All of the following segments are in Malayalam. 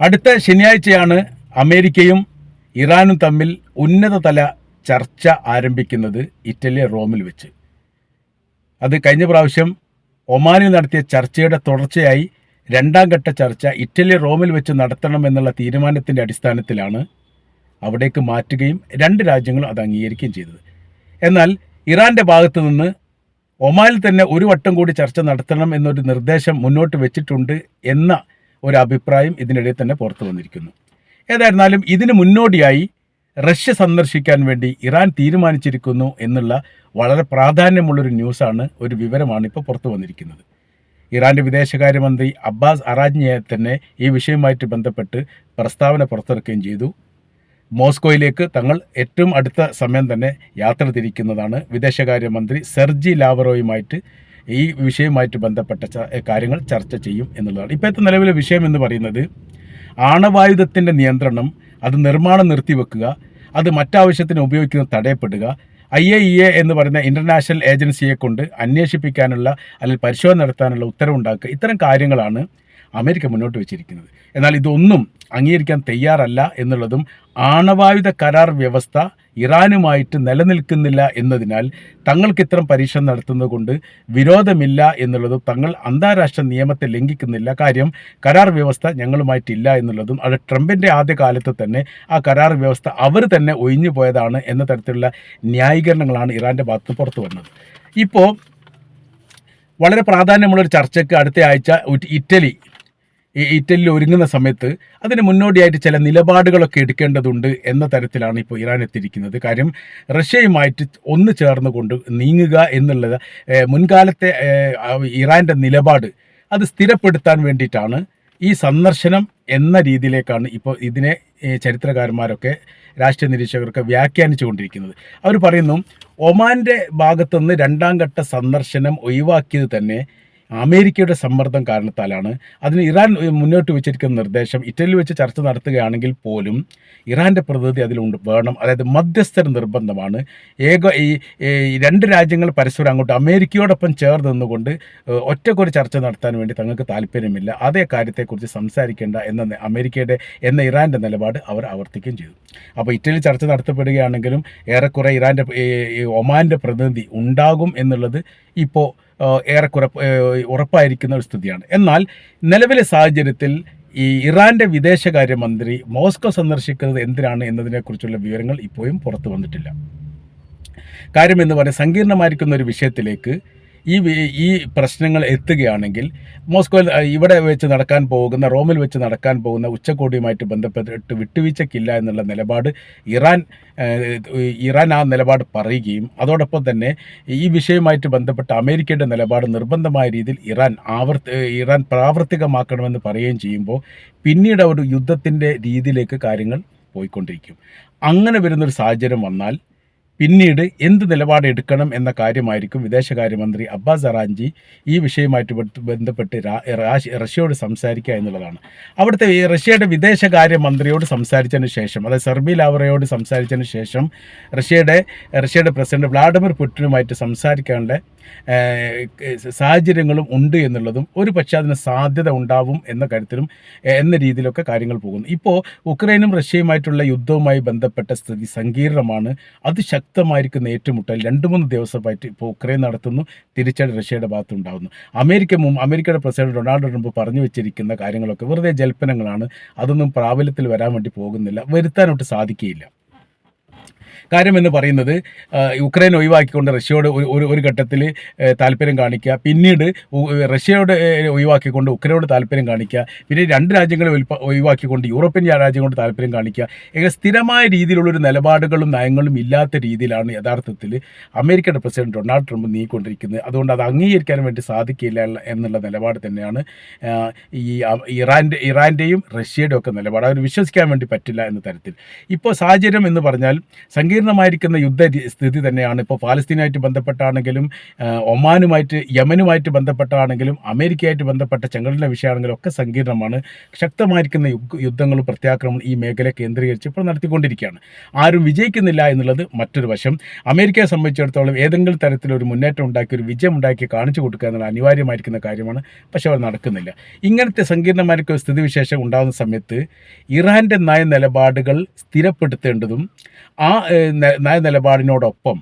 അടുത്ത ശനിയാഴ്ചയാണ് അമേരിക്കയും ഇറാനും തമ്മിൽ ഉന്നതതല ചർച്ച ആരംഭിക്കുന്നത് ഇറ്റലി റോമിൽ വെച്ച്. അത് കഴിഞ്ഞ പ്രാവശ്യം ഒമാനിൽ നടത്തിയ ചർച്ചയുടെ തുടർച്ചയായി രണ്ടാം ഘട്ട ചർച്ച ഇറ്റലി റോമിൽ വെച്ച് നടത്തണം എന്നുള്ള തീരുമാനത്തിന്റെ അടിസ്ഥാനത്തിലാണ് അവിടേക്ക് മാറ്റുകയും രണ്ട് രാജ്യങ്ങളും അത് അംഗീകരിക്കുകയും ചെയ്തത്. എന്നാൽ ഇറാന്റെ ഭാഗത്തു നിന്ന് ഒമാനിൽ തന്നെ ഒരു വട്ടം കൂടി ചർച്ച നടത്തണം എന്നൊരു നിർദ്ദേശം മുന്നോട്ട് വെച്ചിട്ടുണ്ട് എന്ന ഒരു അഭിപ്രായം ഇതിനിടയിൽ തന്നെ പുറത്തു വന്നിരിക്കുന്നു. ഏതായിരുന്നാലും ഇതിന് മുന്നോടിയായി റഷ്യ സന്ദർശിക്കാൻ വേണ്ടി ഇറാൻ തീരുമാനിച്ചിരിക്കുന്നു എന്നുള്ള വളരെ പ്രാധാന്യമുള്ളൊരു ന്യൂസാണ് ഒരു വിവരമാണ് ഇപ്പോൾ പുറത്തു വന്നിരിക്കുന്നത്. ഇറാന്റെ വിദേശകാര്യമന്ത്രി അബ്ബാസ് അറാജ്ഞയെ തന്നെ ഈ വിഷയവുമായിട്ട് ബന്ധപ്പെട്ട് പ്രസ്താവന പുറത്തിറക്കുകയും ചെയ്തു. മോസ്കോയിലേക്ക് തങ്ങൾ ഏറ്റവും അടുത്ത സമയം തന്നെ യാത്ര തിരിക്കുന്നതാണ് വിദേശകാര്യമന്ത്രി സെർജി ലാവറോയുമായിട്ട് ഈ വിഷയവുമായിട്ട് ബന്ധപ്പെട്ട കാര്യങ്ങൾ ചർച്ച ചെയ്യും എന്നുള്ളതാണ്. ഇപ്പോഴത്തെ നിലവിലെ വിഷയം എന്ന് പറയുന്നത് ആണവായുധത്തിന്റെ നിയന്ത്രണം അത് നിർമ്മാണം നിർത്തിവെക്കുക അത് മറ്റാവശ്യത്തിന് ഉപയോഗിക്കുന്നത് തടയപ്പെടുക ഐ എ ഇ എ എന്ന് പറയുന്ന ഇന്റർനാഷണൽ ഏജൻസിയെ കൊണ്ട് അന്വേഷിപ്പിക്കാനുള്ള അല്ലെങ്കിൽ പരിശോധന നടത്താനുള്ള ഉത്തരവുണ്ടാക്കുക. ഇത്തരം കാര്യങ്ങളാണ് അമേരിക്ക മുന്നോട്ട് വെച്ചിരിക്കുന്നത്. എന്നാൽ ഇതൊന്നും അംഗീകരിക്കാൻ തയ്യാറല്ല എന്നുള്ളതും ആണവായുധ കരാർ വ്യവസ്ഥ ഇറാനുമായിട്ട് നിലനിൽക്കുന്നില്ല എന്നതിനാൽ തങ്ങൾക്ക് ഇത്തരം പരീക്ഷണം നടത്തുന്നത് കൊണ്ട് വിരോധമില്ല എന്നുള്ളതും തങ്ങൾ അന്താരാഷ്ട്ര നിയമത്തെ ലംഘിക്കുന്നില്ല. കാര്യം കരാർ വ്യവസ്ഥ ഞങ്ങളുമായിട്ടില്ല എന്നുള്ളതും അത് ട്രംപിന്റെ ആദ്യ കാലത്ത് തന്നെ ആ കരാർ വ്യവസ്ഥ അവർ തന്നെ ഒഴിഞ്ഞു പോയതാണ് എന്ന തരത്തിലുള്ള ന്യായീകരണങ്ങളാണ് ഇറാന്റെ ഭാഗത്ത് പുറത്തു വന്നത്. ഇപ്പോൾ വളരെ പ്രാധാന്യമുള്ളൊരു ചർച്ചയ്ക്ക് അടുത്ത ആഴ്ച ഇറ്റലി ഈ ഇറ്റലിയിൽ ഒരുങ്ങുന്ന സമയത്ത് അതിന് മുന്നോടിയായിട്ട് ചില നിലപാടുകളൊക്കെ എടുക്കേണ്ടതുണ്ട് എന്ന തരത്തിലാണ് ഇപ്പോൾ ഇറാൻ എത്തിയിരിക്കുന്നത്. കാര്യം റഷ്യയുമായിട്ട് ഒന്ന് ചേർന്നുകൊണ്ട് നീങ്ങുക എന്നുള്ളത് മുൻകാലത്തെ ഇറാന്റെ നിലപാട് അത് സ്ഥിരപ്പെടുത്താൻ വേണ്ടിയിട്ടാണ് ഈ സന്ദർശനം എന്ന രീതിയിലേക്കാണ് ഇപ്പോൾ ഇതിനെ ചരിത്രകാരന്മാരൊക്കെ രാഷ്ട്രീയ നിരീക്ഷകരൊക്കെ വ്യാഖ്യാനിച്ചു കൊണ്ടിരിക്കുന്നത് അവർ പറയുന്നു ഒമാന്റെ ഭാഗത്തുനിന്ന് രണ്ടാം ഘട്ട സന്ദർശനം ഒഴിവാക്കിയത് തന്നെ അമേരിക്കയുടെ സമ്മർദ്ദം കാരണത്താലാണ്. അതിന് ഇറാൻ മുന്നോട്ട് വെച്ചിരിക്കുന്ന നിർദ്ദേശം ഇറ്റലിയിൽ വെച്ച് ചർച്ച നടത്തുകയാണെങ്കിൽ പോലും ഇറാന്റെ പ്രതിനിധി അതിലുണ്ട് വേണം. അതായത് മധ്യസ്ഥർ നിർബന്ധമാണ്. ഏക ഈ രണ്ട് രാജ്യങ്ങൾ പരസ്പരം അങ്ങോട്ട് അമേരിക്കയോടൊപ്പം ചേർന്ന് നിന്നുകൊണ്ട് ഒറ്റക്കൊരു ചർച്ച നടത്താൻ വേണ്ടി തങ്ങൾക്ക് താല്പര്യമില്ല. അതേ കാര്യത്തെക്കുറിച്ച് സംസാരിക്കേണ്ട എന്ന അമേരിക്കയുടെ എന്ന ഇറാന്റെ നിലപാട് അവർ ആവർത്തിക്കുകയും ചെയ്തു. അപ്പോൾ ഇറ്റലി ചർച്ച നടത്തപ്പെടുകയാണെങ്കിലും ഏറെക്കുറെ ഇറാന്റെ ഒമാന്റെ പ്രതിനിധി ഉണ്ടാകും എന്നുള്ളത് ഇപ്പോൾ ഏറെക്കുറെ ഉറപ്പായിരിക്കുന്ന ഒരു സ്ഥിതിയാണ്. എന്നാൽ നിലവിലെ സാഹചര്യത്തിൽ ഈ ഇറാന്റെ വിദേശകാര്യമന്ത്രി മോസ്കോ സന്ദർശിക്കുന്നത് എന്തിനാണ് എന്നതിനെക്കുറിച്ചുള്ള വിവരങ്ങൾ ഇപ്പോഴും പുറത്തു വന്നിട്ടില്ല. കാര്യം എന്ന് പറഞ്ഞാൽ സങ്കീർണമായിരിക്കുന്ന ഒരു വിഷയത്തിലേക്ക് ഈ ഈ പ്രശ്നങ്ങൾ എത്തുകയാണെങ്കിൽ മോസ്കോയിൽ ഇവിടെ വെച്ച് നടക്കാൻ പോകുന്ന റോമിൽ വെച്ച് നടക്കാൻ പോകുന്ന ഉച്ചകോടിയുമായിട്ട് ബന്ധപ്പെട്ടിട്ട് വിട്ടുവീഴ്ചയ്ക്കില്ല എന്നുള്ള നിലപാട് ഇറാൻ ഇറാൻ ആ നിലപാട് പറയുകയും അതോടൊപ്പം തന്നെ ഈ വിഷയവുമായിട്ട് ബന്ധപ്പെട്ട അമേരിക്കയുടെ നിലപാട് നിർബന്ധമായ രീതിയിൽ ഇറാൻ ആവർത്തി ഇറാൻ പ്രാവർത്തികമാക്കണമെന്ന് പറയുകയും ചെയ്യുമ്പോൾ പിന്നീട് ഒരു യുദ്ധത്തിന്റെ രീതിയിലേക്ക് കാര്യങ്ങൾ പോയിക്കൊണ്ടിരിക്കും. അങ്ങനെ വരുന്നൊരു സാഹചര്യം വന്നാൽ പിന്നീട് എന്ത് നിലപാട് എടുക്കണം എന്ന കാര്യമായിരിക്കും വിദേശകാര്യമന്ത്രി അബ്ബാസ് അറാഞ്ചി ഈ വിഷയവുമായിട്ട് ബന്ധ- ബന്ധപ്പെട്ട് റഷ്യയോട് സംസാരിക്കുക എന്നുള്ളതാണ്. അവിടുത്തെ ഈ റഷ്യയുടെ വിദേശകാര്യമന്ത്രിയോട് സംസാരിച്ചതിന് ശേഷം അതായത് സെർബി ലാവറയോട് സംസാരിച്ചതിന് ശേഷം റഷ്യയുടെ റഷ്യയുടെ പ്രസിഡന്റ് വ്ളാഡിമിർ പുടിനുമായിട്ട് സംസാരിക്കാനുള്ള ഏഹ്, സാഹചര്യങ്ങളും ഉണ്ട് എന്നുള്ളതും ഒരു പക്ഷേ അതിന് സാധ്യത ഉണ്ടാവും എന്ന കാര്യത്തിലും എന്ന രീതിയിലൊക്കെ കാര്യങ്ങൾ പോകുന്നു. ഇപ്പോൾ ഉക്രൈനും റഷ്യയുമായിട്ടുള്ള യുദ്ധവുമായി ബന്ധപ്പെട്ട സ്ഥിതി സങ്കീർണമാണ്. അതിശക്തമായിരിക്കുന്ന ഏറ്റുമുട്ടൽ രണ്ട് മൂന്ന് ദിവസമായിട്ട് ഇപ്പോൾ ഉക്രൈൻ നടത്തുന്നു തിരിച്ചടി റഷ്യയുടെ ഭാഗത്തുണ്ടാകുന്നു അമേരിക്ക മുമ്പ് അമേരിക്കയുടെ പ്രസിഡന്റ് ഡൊണാൾഡ് ട്രംപ് പറഞ്ഞു വെച്ചിരിക്കുന്ന കാര്യങ്ങളൊക്കെ വെറുതെ ജൽപ്പനങ്ങളാണ്. അതൊന്നും പ്രാബല്യത്തിൽ വരാൻ വേണ്ടി പോകുന്നില്ല. വരുത്താനൊട്ട് സാധിക്കുകയില്ല. കാര്യം എന്ന് പറയുന്നത് യുക്രൈൻ ഒഴിവാക്കിക്കൊണ്ട് റഷ്യയോട് ഒരു ഒരു ഘട്ടത്തിൽ താല്പര്യം കാണിക്കുക. പിന്നീട് റഷ്യയോട് ഒഴിവാക്കിക്കൊണ്ട് ഉക്രൈനോട് താല്പര്യം കാണിക്കുക. പിന്നെ രണ്ട് രാജ്യങ്ങളെ ഒഴിവാക്കിക്കൊണ്ട് യൂറോപ്യൻ രാജ്യങ്ങളോട് താല്പര്യം കാണിക്കുക. ഇങ്ങനെ സ്ഥിരമായ രീതിയിലുള്ളൊരു നിലപാടുകളും നയങ്ങളും ഇല്ലാത്ത രീതിയിലാണ് യഥാർത്ഥത്തിൽ അമേരിക്കയുടെ പ്രസിഡന്റ് ഡൊണാൾഡ് ട്രംപ് നീങ്ങിക്കൊണ്ടിരിക്കുന്നത്. അതുകൊണ്ട് അത് അംഗീകരിക്കാൻ വേണ്ടി സാധിക്കില്ല എന്നുള്ള നിലപാട് തന്നെയാണ് ഈ ഇറാന്റെ ഇറാന്റെയും റഷ്യയുടെയും ഒക്കെ നിലപാട്. അവർ വിശ്വസിക്കാൻ വേണ്ടി പറ്റില്ല എന്ന തരത്തിൽ. ഇപ്പോൾ സാഹചര്യം എന്ന് പറഞ്ഞാൽ സങ്കീർണമായിരിക്കുന്ന യുദ്ധ സ്ഥിതി തന്നെയാണ്. ഇപ്പോൾ ഫാലസ്തീനായിട്ട് ബന്ധപ്പെട്ടാണെങ്കിലും ഒമാനുമായിട്ട് യമനുമായിട്ട് ബന്ധപ്പെട്ടാണെങ്കിലും അമേരിക്കയായിട്ട് ബന്ധപ്പെട്ട ചെങ്കടലിന്റെ വിഷയമാണെങ്കിലും ഒക്കെ സങ്കീർണമാണ്. ശക്തമായിരിക്കുന്ന യുദ്ധങ്ങളും പ്രത്യാക്രമണം ഈ മേഖല കേന്ദ്രീകരിച്ച് ഇപ്പോൾ നടത്തിക്കൊണ്ടിരിക്കുകയാണ്. ആരും വിജയിക്കുന്നില്ല എന്നുള്ളത് മറ്റൊരു വശം. അമേരിക്കയെ സംബന്ധിച്ചിടത്തോളം ഏതെങ്കിലും തരത്തിലൊരു മുന്നേറ്റം ഉണ്ടാക്കി ഒരു വിജയം ഉണ്ടാക്കി കാണിച്ചു കൊടുക്കുക എന്നുള്ള അനിവാര്യമായിരിക്കുന്ന കാര്യമാണ്. പക്ഷെ അവർ നടക്കുന്നില്ല. ഇങ്ങനത്തെ സങ്കീർണമായിരിക്കും സ്ഥിതിവിശേഷം ഉണ്ടാകുന്ന സമയത്ത് ഇറാന്റെ നയ നിലപാടുകൾ സ്ഥിരപ്പെടുത്തേണ്ടതും ആ ഏഹ്, ന- നയ നിലപാടിനോടൊപ്പം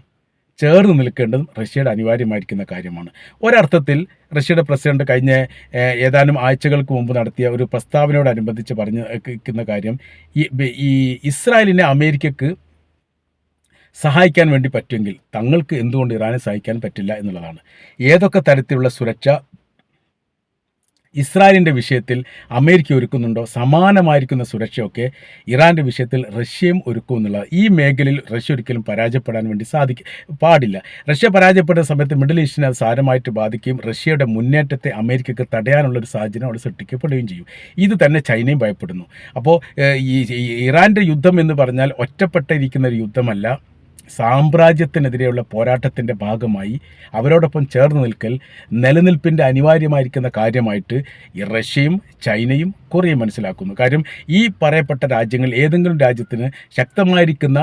ചേർന്ന് നിൽക്കേണ്ടതും റഷ്യയുടെ അനിവാര്യമായിരിക്കുന്ന കാര്യമാണ്. ഒരർത്ഥത്തിൽ റഷ്യയുടെ പ്രസിഡന്റ് കഴിഞ്ഞ ഏതാനും ആഴ്ചകൾക്ക് മുമ്പ് നടത്തിയ ഒരു പ്രസ്താവനയോടനുബന്ധിച്ച് പറഞ്ഞു നിൽക്കുന്ന കാര്യം ഈ ഇസ്രായേലിനെ അമേരിക്കക്ക് സഹായിക്കാൻ വേണ്ടി പറ്റുമെങ്കിൽ തങ്ങൾക്ക് എന്തുകൊണ്ട് ഇറാനെ സഹായിക്കാൻ പറ്റില്ല എന്നുള്ളതാണ്. ഏതൊക്കെ തരത്തിലുള്ള സുരക്ഷ ഇസ്രായേലിന്റെ വിഷയത്തിൽ അമേരിക്ക ഒരുക്കുന്നുണ്ടോ? സമാനമായിരിക്കുന്ന സുരക്ഷയൊക്കെ ഇറാന്റെ വിഷയത്തിൽ റഷ്യയും ഒരുക്കും എന്നുള്ളത് ഈ മേഖലയിൽ റഷ്യ ഒരിക്കലും പരാജയപ്പെടാൻ വേണ്ടി സാധിക്കും പാടില്ല. റഷ്യ പരാജയപ്പെട്ട സമയത്ത് മിഡിൽ ഈസ്റ്റിനെ അത് സാരമായിട്ട് ബാധിക്കുകയും റഷ്യയുടെ മുന്നേറ്റത്തെ അമേരിക്കയ്ക്ക് തടയാനുള്ള ഒരു സാഹചര്യം അവിടെ സൃഷ്ടിക്കപ്പെടുകയും ചെയ്യും. ഇത് തന്നെ ചൈനയും ഭയപ്പെടുന്നു. അപ്പോൾ ഈ ഇറാന്റെ യുദ്ധം എന്ന് പറഞ്ഞാൽ ഒറ്റപ്പെട്ടിരിക്കുന്ന ഒരു യുദ്ധമല്ല. സാമ്രാജ്യത്തിനെതിരെയുള്ള പോരാട്ടത്തിന്റെ ഭാഗമായി അവരോടൊപ്പം ചേർന്ന് നിൽക്കൽ നിലനിൽപ്പിന്റെ അനിവാര്യമായിരിക്കുന്ന കാര്യമായിട്ട് റഷ്യയും ചൈനയും കൊറിയയും മനസ്സിലാക്കുന്നു. കാര്യം ഈ പറയപ്പെട്ട രാജ്യങ്ങൾ ഏതെങ്കിലും രാജ്യത്തിന് ശക്തമായിരിക്കുന്ന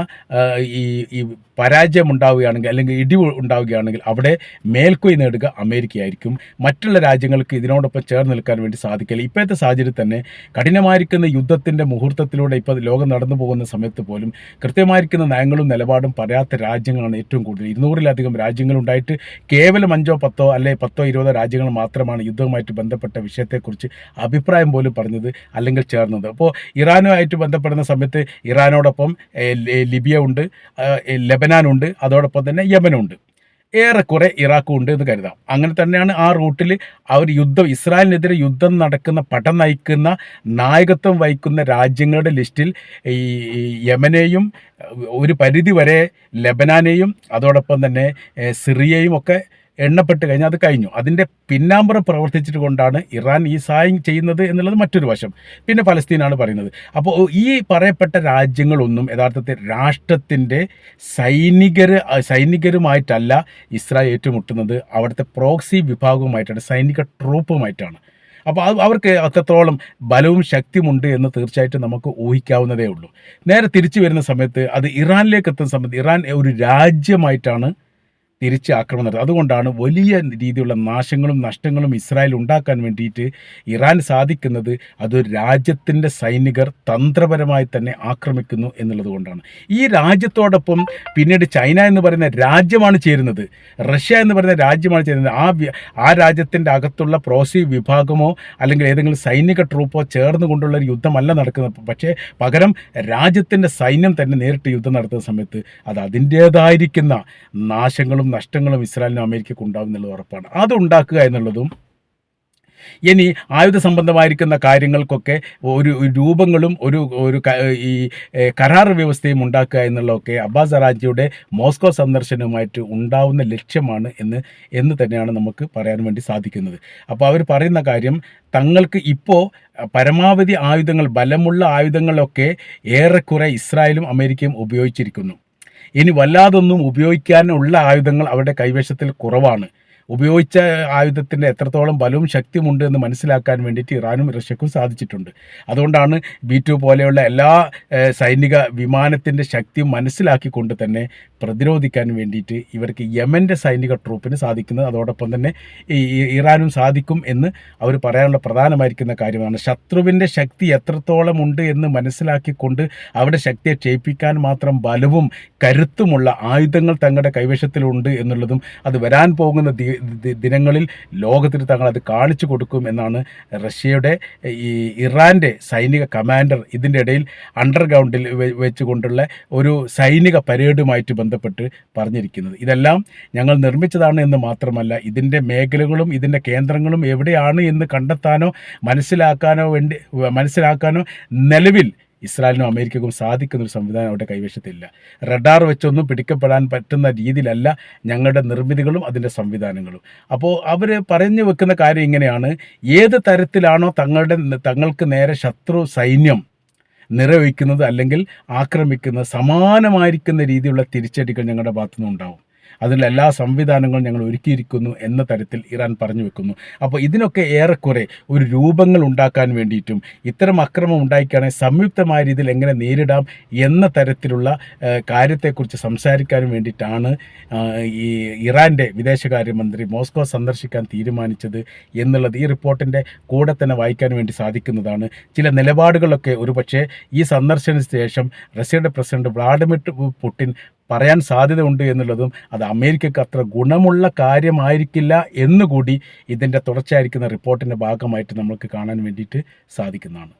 ഈ ഈ പരാജയം ഉണ്ടാവുകയാണെങ്കിൽ അല്ലെങ്കിൽ ഇടിവ് ഉണ്ടാവുകയാണെങ്കിൽ അവിടെ മേൽക്കൊയ് നേടുക അമേരിക്കയായിരിക്കും. മറ്റുള്ള രാജ്യങ്ങൾക്ക് ഇതിനോടൊപ്പം ചേർന്ന് നിൽക്കാൻ വേണ്ടി സാധിക്കില്ല ഇപ്പോഴത്തെ സാഹചര്യത്തിൽ തന്നെ കഠിനമായിരിക്കുന്ന യുദ്ധത്തിന്റെ മുഹൂർത്തത്തിലൂടെ ഇപ്പോൾ ലോകം നടന്നു പോകുന്ന സമയത്ത് പോലും കൃത്യമായിരിക്കുന്ന നയങ്ങളും നിലപാടും പറയാത്ത രാജ്യങ്ങളാണ് ഏറ്റവും കൂടുതൽ. ഇരുന്നൂറിലധികം രാജ്യങ്ങളുണ്ടായിട്ട് കേവലം അഞ്ചോ പത്തോ അല്ലെ പത്തോ ഇരുപതോ രാജ്യങ്ങൾ മാത്രമാണ് യുദ്ധവുമായിട്ട് ബന്ധപ്പെട്ട വിഷയത്തെക്കുറിച്ച് അഭിപ്രായം പോലും പറഞ്ഞത് അല്ലെങ്കിൽ ചേർന്നത്. അപ്പോൾ ഇറാനുമായിട്ട് ബന്ധപ്പെടുന്ന സമയത്ത് ഇറാനോടൊപ്പം ലിബിയ ഉണ്ട് ലെബനാനുണ്ട് അതോടൊപ്പം തന്നെ യമനുണ്ട്. ഏറെക്കുറെ ഇറാഖും ഉണ്ട് എന്ന് കരുതാം. അങ്ങനെ തന്നെയാണ് ആ റൂട്ടിൽ ആ ഒരു യുദ്ധം ഇസ്രായേലിനെതിരെ യുദ്ധം നടക്കുന്ന പടം നയിക്കുന്ന നായകത്വം വഹിക്കുന്ന രാജ്യങ്ങളുടെ ലിസ്റ്റിൽ ഈ യമനെയും ഒരു പരിധി വരെ ലെബനാനെയും അതോടൊപ്പം തന്നെ സിറിയയും ഒക്കെ എണ്ണപ്പെട്ട് കഴിഞ്ഞാൽ അത് കഴിഞ്ഞു. അതിന്റെ പിന്നാമ്പുറം പ്രവർത്തിച്ചിട്ട് കൊണ്ടാണ് ഇറാൻ ഈ സഹായം ചെയ്യുന്നത് എന്നുള്ളത് മറ്റൊരു വശം. പിന്നെ ഫലസ്തീനാണ് പറയുന്നത്. അപ്പോൾ ഈ പറയപ്പെട്ട രാജ്യങ്ങളൊന്നും യഥാർത്ഥത്തിൽ രാഷ്ട്രത്തിന്റെ സൈനികർ സൈനികരുമായിട്ടല്ല ഇസ്രായേൽ ഏറ്റുമുട്ടുന്നത്. അവിടുത്തെ പ്രോക്സി വിഭാഗവുമായിട്ടാണ് സൈനിക ട്രൂപ്പുമായിട്ടാണ്. അപ്പോൾ അവർക്ക് അത്രത്തോളം ബലവും ശക്തിയുമുണ്ട് എന്ന് തീർച്ചയായിട്ടും നമുക്ക് ഊഹിക്കാവുന്നതേ ഉള്ളൂ. നേരെ തിരിച്ചു വരുന്ന സമയത്ത് അത് ഇറാനിലേക്ക് എത്തുന്ന സമയത്ത് ഇറാൻ ഒരു രാജ്യമായിട്ടാണ് തിരിച്ച് ആക്രമണം അതുകൊണ്ടാണ് വലിയ രീതിയിലുള്ള നാശങ്ങളും നഷ്ടങ്ങളും ഇസ്രായേൽ ഉണ്ടാക്കാൻ വേണ്ടിയിട്ട് ഇറാൻ സാധിക്കുന്നത് അതൊരു രാജ്യത്തിന്റെ സൈനികർ തന്ത്രപരമായി തന്നെ ആക്രമിക്കുന്നു എന്നുള്ളത് കൊണ്ടാണ്. ഈ രാജ്യത്തോടൊപ്പം പിന്നീട് ചൈന എന്ന് പറയുന്ന രാജ്യമാണ് ചേരുന്നത്. റഷ്യ എന്ന് പറയുന്ന രാജ്യമാണ് ചേരുന്നത്. ആ ആ രാജ്യത്തിന്റെ അകത്തുള്ള പ്രോസി വിഭാഗമോ അല്ലെങ്കിൽ ഏതെങ്കിലും സൈനിക ട്രൂപ്പോ ചേർന്ന് കൊണ്ടുള്ള ഒരു യുദ്ധമല്ല നടക്കുന്നത്. പക്ഷേ പകരം രാജ്യത്തിന്റെ സൈന്യം തന്നെ നേരിട്ട് യുദ്ധം നടത്തുന്ന സമയത്ത് അത് അതിന്റേതായിരിക്കുന്ന നാശങ്ങളും നഷ്ടങ്ങളും ഇസ്രായേലിനും അമേരിക്കയ്ക്ക് ഉണ്ടാകും എന്നുള്ളത് ഉറപ്പാണ്. അത് ഉണ്ടാക്കുക എന്നുള്ളതും ഇനി ആയുധ സംബന്ധമായിരിക്കുന്ന കാര്യങ്ങൾക്കൊക്കെ ഒരു രൂപങ്ങളും ഒരു ഒരു ഈ കരാർ വ്യവസ്ഥയും ഉണ്ടാക്കുക എന്നുള്ളതൊക്കെ അബ്ബാസ് അറാജിയുടെ മോസ്കോ സന്ദർശനവുമായിട്ട് ഉണ്ടാവുന്ന ലക്ഷ്യമാണ് എന്ന് എന്ന് തന്നെയാണ് നമുക്ക് പറയാൻ വേണ്ടി സാധിക്കുന്നത്. അപ്പോൾ അവർ പറയുന്ന കാര്യം തങ്ങൾക്ക് ഇപ്പോൾ പരമാവധി ആയുധങ്ങൾ ബലമുള്ള ആയുധങ്ങളൊക്കെ ഏറെക്കുറെ ഇസ്രായേലും അമേരിക്കയും ഉപയോഗിച്ചിരിക്കുന്നു. ഇനി വല്ലാതൊന്നും ഉപയോഗിക്കാനുള്ള ആയുധങ്ങൾ അവരുടെ കൈവശത്തിൽ കുറവാണ്. ഉപയോഗിച്ച ആയുധത്തിന്റെ എത്രത്തോളം ബലവും ശക്തിയുമുണ്ട് എന്ന് മനസ്സിലാക്കാൻ വേണ്ടിയിട്ട് ഇറാനും റഷ്യക്കും സാധിച്ചിട്ടുണ്ട്. അതുകൊണ്ടാണ് ബി ടു പോലെയുള്ള എല്ലാ സൈനിക വിമാനത്തിന്റെ ശക്തിയും മനസ്സിലാക്കിക്കൊണ്ട് തന്നെ പ്രതിരോധിക്കാൻ വേണ്ടിയിട്ട് ഇവർക്ക് യമന്റെ സൈനിക ട്രൂപ്പിന് സാധിക്കുന്നത്. അതോടൊപ്പം തന്നെ ഈ ഇറാനും സാധിക്കും എന്ന് അവർ പറയാനുള്ള പ്രധാനമായിരിക്കുന്ന കാര്യമാണ്. ശത്രുവിന്റെ ശക്തി എത്രത്തോളം ഉണ്ട് എന്ന് മനസ്സിലാക്കിക്കൊണ്ട് അവിടെ ശക്തിയെ ക്ഷയിപ്പിക്കാൻ മാത്രം ബലവും കരുത്തുമുള്ള ആയുധങ്ങൾ തങ്ങളുടെ കൈവശത്തിലുണ്ട് എന്നുള്ളതും അത് വരാൻ പോകുന്ന ദിനങ്ങളിൽ ലോകത്തിന് തങ്ങൾ അത് കാണിച്ചു കൊടുക്കും എന്നാണ് റഷ്യയുടെ ഈ ഇറാന്റെ സൈനിക കമാൻഡർ ഇതിന്റെ ഇടയിൽ അണ്ടർഗ്രൗണ്ടിൽ വെച്ചുകൊണ്ടുള്ള ഒരു സൈനിക പരേഡുമായിട്ട് ബന്ധപ്പെട്ട് പറഞ്ഞിരിക്കുന്നത്. ഇതെല്ലാം ഞങ്ങൾ നിർമ്മിച്ചതാണ് എന്ന് മാത്രമല്ല ഇതിന്റെ മേഖലകളും ഇതിന്റെ കേന്ദ്രങ്ങളും എവിടെയാണ് എന്ന് കണ്ടെത്താനോ മനസ്സിലാക്കാനോ വേണ്ടി മനസ്സിലാക്കാനോ നിലവിൽ ഇസ്രായേലിനും അമേരിക്കക്കും സാധിക്കുന്ന ഒരു സംവിധാനം അവരുടെ കൈവശത്തില്ല. റഡാർ വെച്ചൊന്നും പിടിക്കപ്പെടാൻ പറ്റുന്ന രീതിയിലല്ല ഞങ്ങളുടെ നിർമ്മിതികളും അതിന്റെ സംവിധാനങ്ങളും. അപ്പോൾ അവർ പറഞ്ഞു വെക്കുന്ന കാര്യം ഇങ്ങനെയാണ്. ഏത് തരത്തിലാണോ തങ്ങളുടെ തങ്ങൾക്ക് നേരെ ശത്രു സൈന്യം നിറവഹിക്കുന്നത് അല്ലെങ്കിൽ ആക്രമിക്കുന്നത് സമാനമായിരിക്കുന്ന രീതിയിലുള്ള തിരിച്ചടികൾ ഞങ്ങളുടെ ഭാഗത്തുനിന്ന് ഉണ്ടാവും അതിനുള്ള എല്ലാ സംവിധാനങ്ങളും ഞങ്ങൾ ഒരുക്കിയിരിക്കുന്നു എന്ന തരത്തിൽ ഇറാൻ പറഞ്ഞു വെക്കുന്നു. അപ്പോൾ ഇതിനൊക്കെ ഏറെക്കുറെ ഒരു രൂപങ്ങൾ ഉണ്ടാക്കാൻ വേണ്ടിയിട്ടും ഇത്തരം അക്രമം ഉണ്ടായിക്കുകയാണെങ്കിൽ സംയുക്തമായ രീതിയിൽ എങ്ങനെ നേരിടാം എന്ന തരത്തിലുള്ള കാര്യത്തെക്കുറിച്ച് സംസാരിക്കാനും വേണ്ടിയിട്ടാണ് ഈ ഇറാന്റെ വിദേശകാര്യമന്ത്രി മോസ്കോ സന്ദർശിക്കാൻ തീരുമാനിച്ചത് എന്നുള്ളത് ഈ റിപ്പോർട്ടിന്റെ കൂടെ തന്നെ വായിക്കാൻ വേണ്ടി സാധിക്കുന്നതാണ്. ചില നിലപാടുകളൊക്കെ ഒരുപക്ഷെ ഈ സന്ദർശനത്തിന് ശേഷം റഷ്യയുടെ പ്രസിഡന്റ് വ്ളാഡിമിർ പുടിൻ പറയാൻ സാധ്യതയുണ്ട് എന്നുള്ളതും അത് അമേരിക്കക്ക് അത്ര ഗുണമുള്ള കാര്യമായിരിക്കില്ല എന്നുകൂടി ഇതിന്റെ തുടർച്ചയായിരിക്കുന്ന റിപ്പോർട്ടിന്റെ ഭാഗമായിട്ട് നമുക്ക് കാണാൻ വേണ്ടിയിട്ട് സാധിക്കുന്നതാണ്.